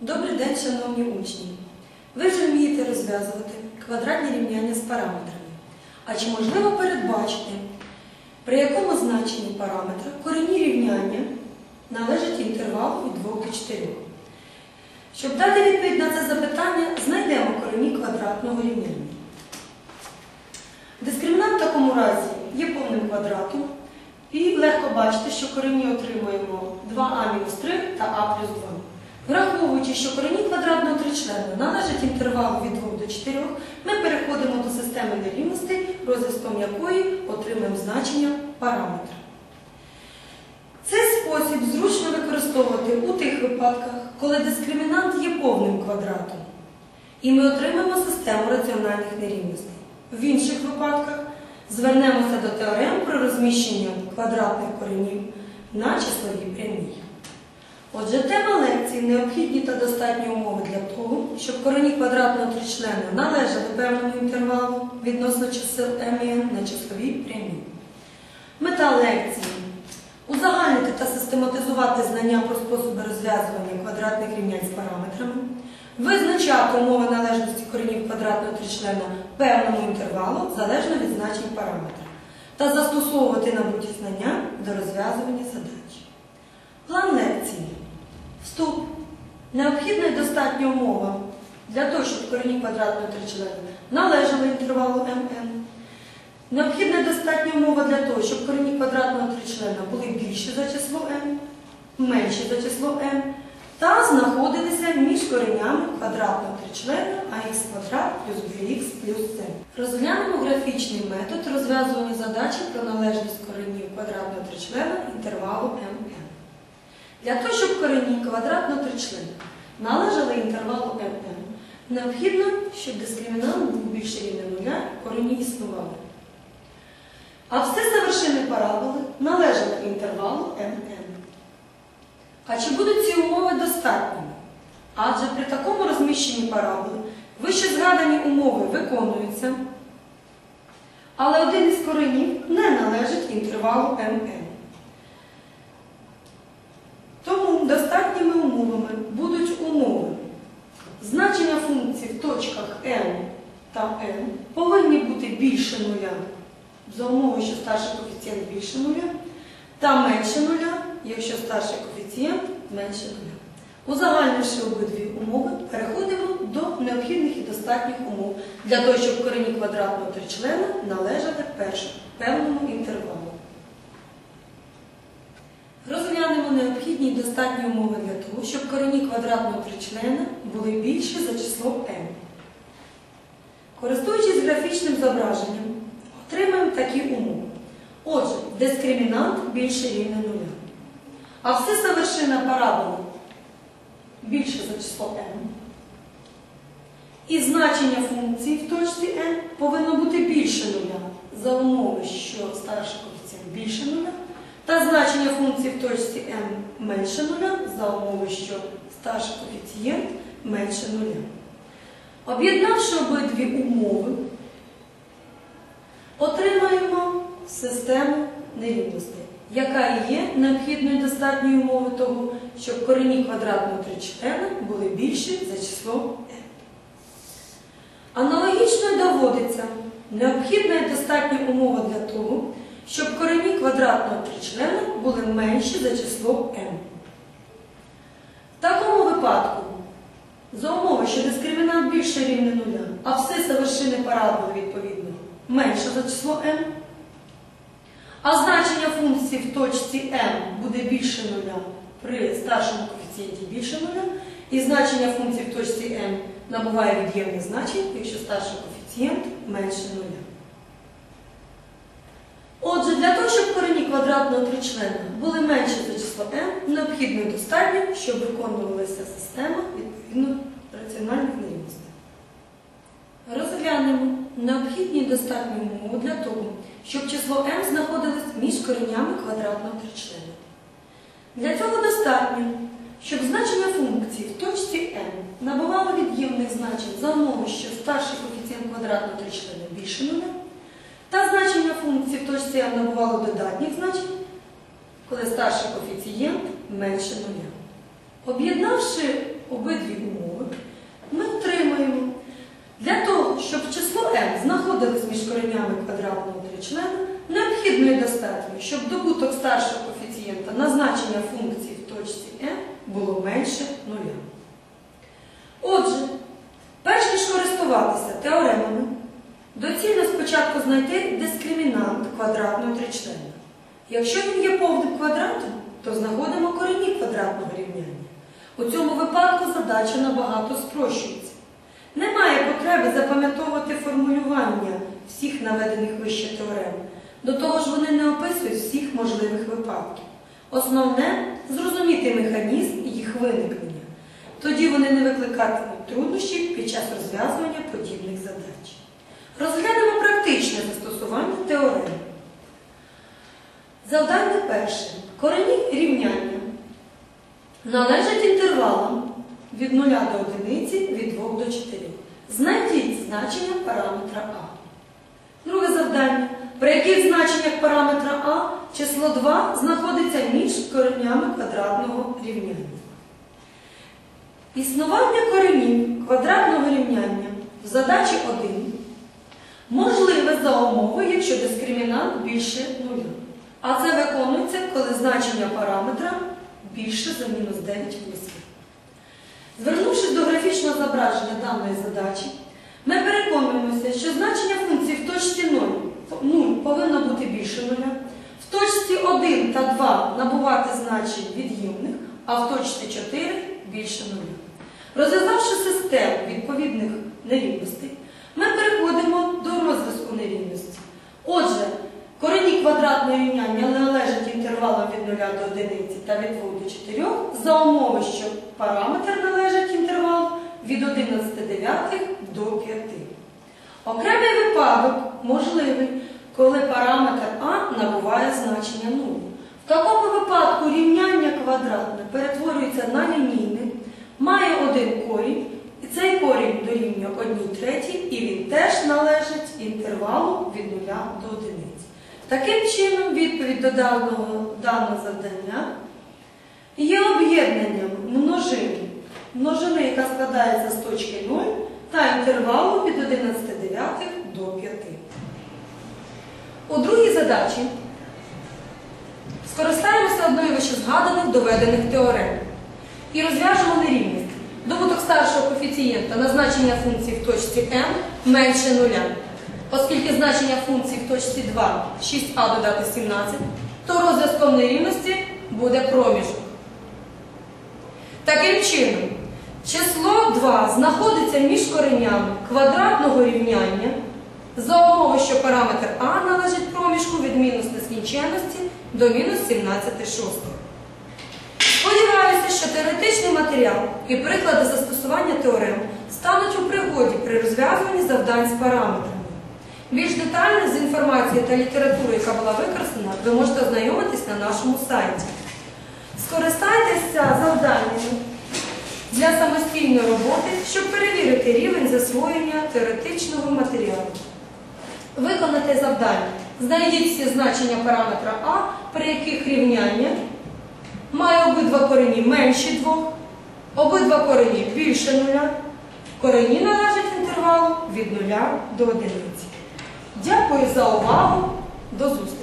Добрий день, шановні учні! Ви вже вмієте розв'язувати квадратні рівняння з параметрами. А чи можливо передбачити, при якому значенні параметра корені рівняння належать інтервалу від 2 до 4? Щоб дати відповідь на це запитання, знайдемо корені квадратного рівняння. Дискримінант в такому разі є повним квадратом, і легко бачити, що корені отримуємо 2а-3 та а плюс 2. Враховуючи, що корені квадратного тричлена належать інтервалу від 2 до 4, ми переходимо до системи нерівностей, розв'язком якої отримаємо значення параметра. Цей спосіб зручно використовувати у тих випадках, коли дискримінант є повним квадратом, і ми отримаємо систему раціональних нерівностей. В інших випадках звернемося до теорем про розміщення квадратних коренів на числовій прямій. Отже, тема лекції необхідні та достатні умови для того, щоб корені квадратного тричлена належали певному інтервалу відносно чисел m і n на числовій прямій. Мета лекції узагальнити та систематизувати знання про способи розв'язування квадратних рівнянь з параметрами, визначати умови належності коренів квадратного тричлена певному інтервалу залежно від значень параметра та застосовувати набуті знання до розв'язування задач. План лекції. Вступ. Необхідна і достатня умова для того, щоб корені квадратного тричлена належали інтервалу mn. Необхідна і достатня умова для того, щоб корені квадратного тричлена були більші за число m, менші за число m, та знаходилися між коренями квадратного тричлена ax квадрат плюс bx плюс c. Розглянемо графічний метод розв'язування задачі про належність коренів квадратного тричлена інтервалу mn. Для того, щоб корені квадратного тричлена належали інтервалу mn, необхідно, щоб дискримінант був більше рівня нуля, корені існували. А все завершини параболи належали інтервалу mn. А чи будуть ці умови достатніми? Адже при такому розміщенні параболи вище згадані умови виконуються, але один із коренів не належить інтервалу mn. Тому достатніми умовами будуть умови. Значення функцій в точках n та n повинні бути більше нуля за умови, що старший коефіцієнт більше нуля, та менше нуля, якщо старший коефіцієнт менше нуля. Узагальнивши обидві умови, переходимо до необхідних і достатніх умов для того, щоб корені квадратного тричлена належали першому певному інтервалу. Розглянемо необхідні і достатні умови для того, щоб корені квадратного тричлена були більші за число m. Користуючись графічним зображенням, отримаємо такі умови. Отже, дискримінант більше рівня нуля. А все завершина параболи більше за число m. І значення функції в точці n повинно бути більше нуля за умови, що старший коефіцієнт більше нуля, та значення функції в точці m менше нуля за умови, що старший коефіцієнт менше нуля. Об'єднавши обидві умови, отримаємо систему нерівностей, яка є необхідною достатньою умовою того, щоб корені квадратного тричлена були більші за число n. Аналогічно доводиться необхідна і достатня умова для того, щоб корені квадратного тричлена були менші за число m. В такому випадку, за умови, що дискримінант більше рівня нуля, а все завершини параболи, відповідно, менше за число m, а значення функції в точці m буде більше нуля при старшому коефіцієнті більше нуля, і значення функції в точці m набуває від'ємних значень, якщо старший коефіцієнт менше нуля. Отже, для того, щоб корені квадратного тричлена були менші за число m, необхідно достатньо, щоб виконувалася система відповідно раціональних нерівностей. Розглянемо необхідні і достатні умови для того, щоб число m знаходилось між коренями квадратного тричлена. Для цього достатньо, щоб значення функції в точці m набувало від'ємних значень за умови, що старший коефіцієнт квадратного тричлена більше нуля, та значення функції в точці m набувало додатніх значень, коли старший коефіцієнт менше нуля. Об'єднавши обидві умови, ми отримаємо для того, щоб число m знаходилось між коренями квадратного тричлена, необхідно і достатньо, щоб добуток старшого коефіцієнта на значення функції в точці m було менше нуля. Отже, перш ніж користуватися теоремами, доцільно спочатку знайти дискримінант квадратного тричлена. Якщо він є повним квадратом, то знаходимо корені квадратного рівняння. У цьому випадку задача набагато спрощується. Немає потреби запам'ятовувати формулювання всіх наведених вище теорем. До того ж, вони не описують всіх можливих випадків. Основне зрозуміти механізм їх виникнення. Тоді вони не викликатимуть труднощів під час розв'язування подібних задач. Розглянемо практичне застосування теорем. Завдання перше. Корені рівняння належать інтервалам від 0 до 1, від 2 до 4. Знайдіть значення параметра А. Друге завдання. При яких значеннях параметра А число 2 знаходиться між коренями квадратного рівняння. Існування коренів квадратного рівняння в задачі 1 можливе за умови, якщо дискримінант більше нуля. А це виконується, коли значення параметра більше за мінус 9 близьких. Звернувшись до графічного зображення даної задачі, ми переконуємося, що значення функції в точці 0, 0 повинно бути більше нуля, в точці 1 та 2 набувати значень від'ємних, а в точці 4 більше нуля. Розв'язавши систему відповідних нерівностей, ми переходимо до розв'язку нерівності. Отже, корені квадратного рівняння належать інтервалам від 0 до 1 та від 2 до 4 за умови, що параметр належить інтервалу від 11 до 5. Окремий випадок можливий, коли параметр А набуває значення 0. В такому випадку рівняння квадратне перетворюється на лінійне, має один корінь, і цей корінь дорівнює 1 третій, і він теж належить інтервалу від 0 до 1. Таким чином, відповідь до даного, даного завдання є об'єднанням множини, множини, яка складається з точки 0, та інтервалу від 11 дев'ятих до 5. У другій задачі скористаємося одною вищезгаданих доведених теорем і розв'яжемо нерівність. Добуток старшого коефіцієнта на значення функції в точці m менше нуля. Оскільки значення функції в точці 2 6а додати 17, то розв'язком нерівності буде проміжок. Таким чином, число 2 знаходиться між коренями квадратного рівняння за умови, що параметр А належить проміжку від мінус нескінченності до мінус 17 шостих. Що теоретичний матеріал і приклади застосування теорем стануть у пригоді при розв'язуванні завдань з параметрами. Більш детально з інформацією та літературою, яка була використана, ви можете ознайомитись на нашому сайті. Скористайтеся завданнями для самостійної роботи, щоб перевірити рівень засвоєння теоретичного матеріалу. Виконати завдання. Знайдіть всі значення параметра А, при яких рівняння має обидва корені менші двох, обидва корені більше нуля, корені належать інтервалу від нуля до одиниці. Дякую за увагу. До зустрічі!